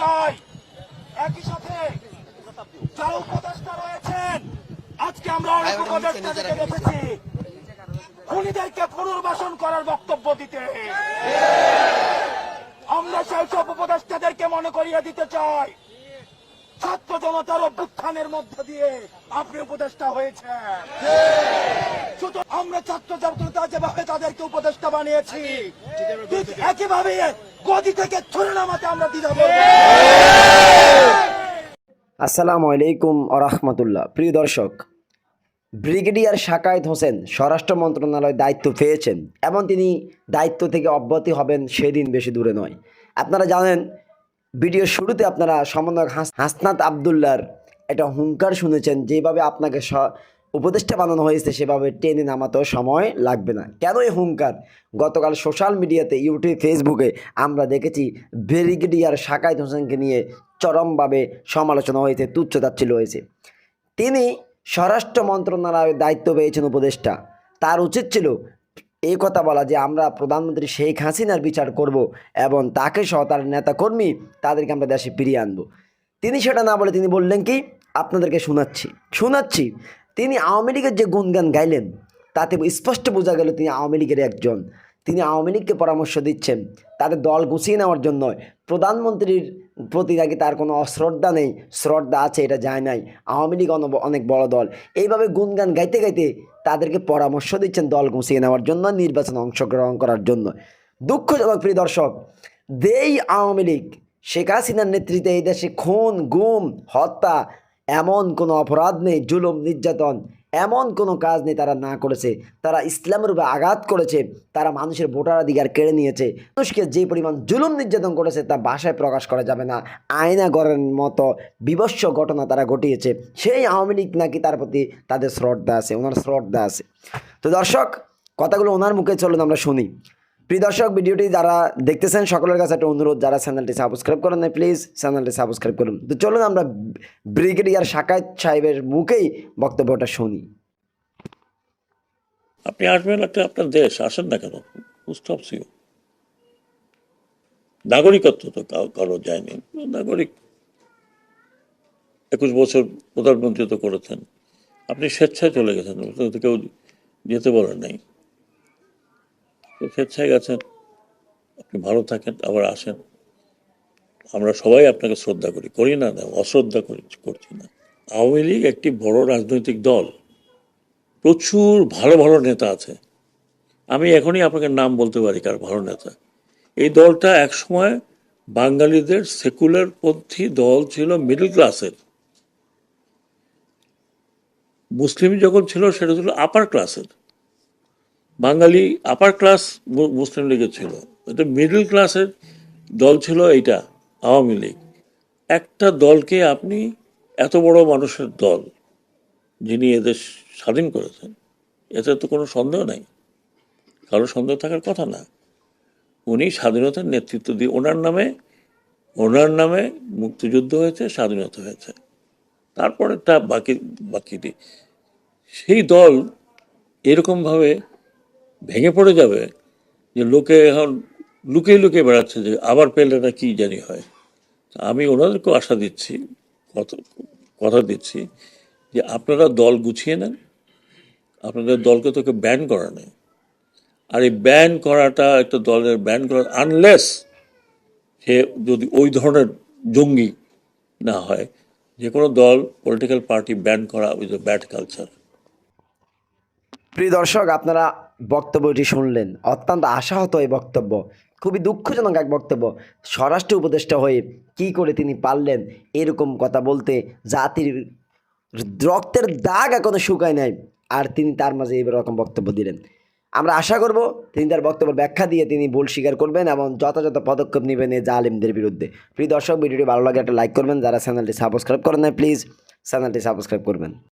চাই একই সাথে যারা উপদেষ্টা রয়েছেন আজকে আমরা অনেক উপদেষ্টাদেরকে দেখেছি। খুনিদেরকে পুনর্বাসন করার বক্তব্য দিতে। আমরা সেই সব উপদেষ্টাদেরকে মনে করিয়ে দিতে চাই। ছাত্র জনতার অভ্যুত্থানের মধ্য দিয়ে আপনি উপদেষ্টা হয়েছেন। শুধু আমরা ছাত্র জনতা যেভাবে তাদেরকে উপদেষ্টা বানিয়েছি ঠিক একইভাবে গদি থেকে নামাতে আমরা আসসালামু আলাইকুম আরহামতুল্লাহ প্রিয় দর্শক, ব্রিগেডিয়ার শাকায়েত হোসেন স্বরাষ্ট্র মন্ত্রণালয় দায়িত্ব পেয়েছেন। এবং তিনি দায়িত্ব থেকে অব্যাহতি হবেন সেদিন বেশি দূরে নয়। আপনারা জানেন, ভিডিওর শুরুতে আপনারা সমন্বয়ক হাসনাত আবদুল্লার একটা হুঙ্কার শুনেছেন, যেভাবে আপনাকে উপদেষ্টা বানানো হয়েছে সেভাবে টেনে নামাতেও সময় লাগবে না। কেন এই হুঙ্কার? গতকাল সোশ্যাল মিডিয়াতে ইউটিউব, ফেসবুকে আমরা দেখেছি ব্রিগেডিয়ার শাকায়েত হোসেনকে নিয়ে চরমভাবে সমালোচনা হয়েছে তুচ্ছতাচ্ছিল্য হয়েছে। তিনি স্বরাষ্ট্র মন্ত্রণালয়ের দায়িত্ব পেয়েছেন উপদেষ্টা। তার উচিত ছিল এই কথা বলা যে আমরা প্রধানমন্ত্রী শেখ হাসিনার বিচার করব এবং তাকে সহ তার নেতাকর্মী তাদেরকে আমরা দেশে ফিরিয়ে আনব। তিনি সেটা না বলে তিনি বললেন কি? আপনাদেরকে শোনাচ্ছি। শোনাচ্ছি তিনি আওয়ামী লীগের যে গুণগান গাইলেন, তাতে স্পষ্ট বোঝা গেল তিনি আওয়ামী লীগের একজন। তিনি আওয়ামী লীগকে পরামর্শ দিচ্ছেন। তাদের দল গুছিয়ে নেওয়ার জন্য প্রধানমন্ত্রীর প্রতি নাকি তার কোনো অশ্রদ্ধা নেই, শ্রদ্ধা আছে, এটা যায় নাই। আওয়ামী লীগ অনেক বড় দল। এইভাবে গুণগান গাইতে গাইতে তাদেরকে পরামর্শ দিচ্ছেন দল গুছিয়ে নেওয়ার জন্য, নির্বাচনে অংশগ্রহণ করার জন্য। দুঃখজনক প্রিয় দর্শক, দেই আওয়ামী লীগ, শেখ হাসিনার নেতৃত্বে এই দেশে খুন, গুম, হত্যা এমন কোনো অপরাধ নেই, জুলুম, নির্যাতন, এমন কোনো কাজ নেই তারা না করেছে। তারা ইসলামের উপরে আঘাত করেছে, তারা মানুষের ভোটাধিকার কেড়ে নিয়েছে। মানুষকে যে পরিমাণ জুলুম, নির্যাতন করেছে তা ভাষায় প্রকাশ করা যাবে না। আয়না গড়ের মতো বিভৎস ঘটনা তারা ঘটিয়েছে। সেই আওয়ামী লীগ নাকি তার প্রতি তাদের শ্রদ্ধা আছে, ওনার শ্রদ্ধা আছে। তো দর্শক, কথাগুলো ওনার মুখে চলুন, আমরা শুনি। প্রিয় দর্শক, ভিডিওটি যারা দেখতেছেন, সকলের কাছে একটা অনুরোধ, যারা চ্যানেলটি সাবস্ক্রাইব করেন প্লিজ চ্যানেলটি সাবস্ক্রাইব করুন। তো চলুন আমরা ব্রিগেডিয়ার শাকায়ত সাহেবের মুখেই বক্তব্যটা শুনি। আপনি আসবেন একটা আপনার দেশ, আসেন না কেন? ইউ নাগরিকত্ব তো কারও যায়নি। নাগরিক একুশ বছর প্রধানমন্ত্রী তো করেছেন। আপনি স্বেচ্ছায় চলে গেছেন কেউ যেতে বলেন নাই। স্বেচ্ছায় গেছেন আপনি ভালো থাকেন, আবার আসেন। আমরা সবাই আপনাকে শ্রদ্ধা করি করি না না, অশ্রদ্ধা করি, করছি না। আওয়ামী লীগ একটি বড় রাজনৈতিক দল। প্রচুর ভালো ভালো নেতা আছে। আমি এখনই আপনাকে নাম বলতে পারি কার ভালো নেতা। এই দলটা একসময় বাঙালিদের সেকুলার পন্থী দল ছিল মিডল ক্লাসের। মুসলিম যখন ছিল, সেটা ছিল আপার ক্লাসের বাঙালি আপার ক্লাস মুসলিম লীগের ছিল। এটা মিডল ক্লাসের দল ছিল এইটা, আওয়ামী লীগ। একটা দলকে আপনি এত বড় মানুষের দল যিনি এদের স্বাধীন করেছেন, এতে তো কোনো সন্দেহ নাই। কারও সন্দেহ থাকার কথা না। উনি স্বাধীনতার নেতৃত্ব দিয়ে, ওনার নামে ওনার নামে মুক্তিযুদ্ধ হয়েছে, স্বাধীনতা হয়েছে। তারপরে তা বাকি, বাকিটি। সেই দল এরকমভাবে ভেঙে পড়ে যাবে যে লোকে এখন লুকিয়ে লুকিয়ে বেড়াচ্ছে যে আবার পেলে না কি জানি হয়। আমি ওনাদেরকেও আশা দিচ্ছি, কথা কথা দিচ্ছি যে আপনারা দল গুছিয়ে নেন, আপনাদের দলকে তোকে ব্যান করা নেই। আর এই ব্যান করাটা একটা দলের ব্যান করা আনলেস সে যদি ওই ধরনের জঙ্গি না হয়, যে কোনো দল পলিটিক্যাল পার্টি ব্যান করা উইথ ব্যাড কালচার প্রিয় দর্শক, আপনারা বক্তব্যটি শুনলেন। অত্যন্ত আশাহত এই বক্তব্য। খুবই দুঃখজনক এক বক্তব্য। স্বরাষ্ট্র উপদেষ্টা হয়ে কি করে তিনি পারলেন এরকম কথা বলতে? জাতির রক্তের দাগ এখনও শুকায় নাই। আর তিনি তার মাঝে এইরকম বক্তব্য দিলেন। আমরা আশা করব তিনি তার বক্তব্য ব্যাখ্যা দিয়ে তিনি ভুল স্বীকার করবেন এবং যথাযথ পদক্ষেপ নেবেন এই জালিমদের বিরুদ্ধে। প্রিয় দর্শক, ভিডিওটি ভালো লাগে একটা লাইক করবেন। যারা চ্যানেলটি সাবস্ক্রাইব করেন না প্লিজ চ্যানেলটি সাবস্ক্রাইব করবেন।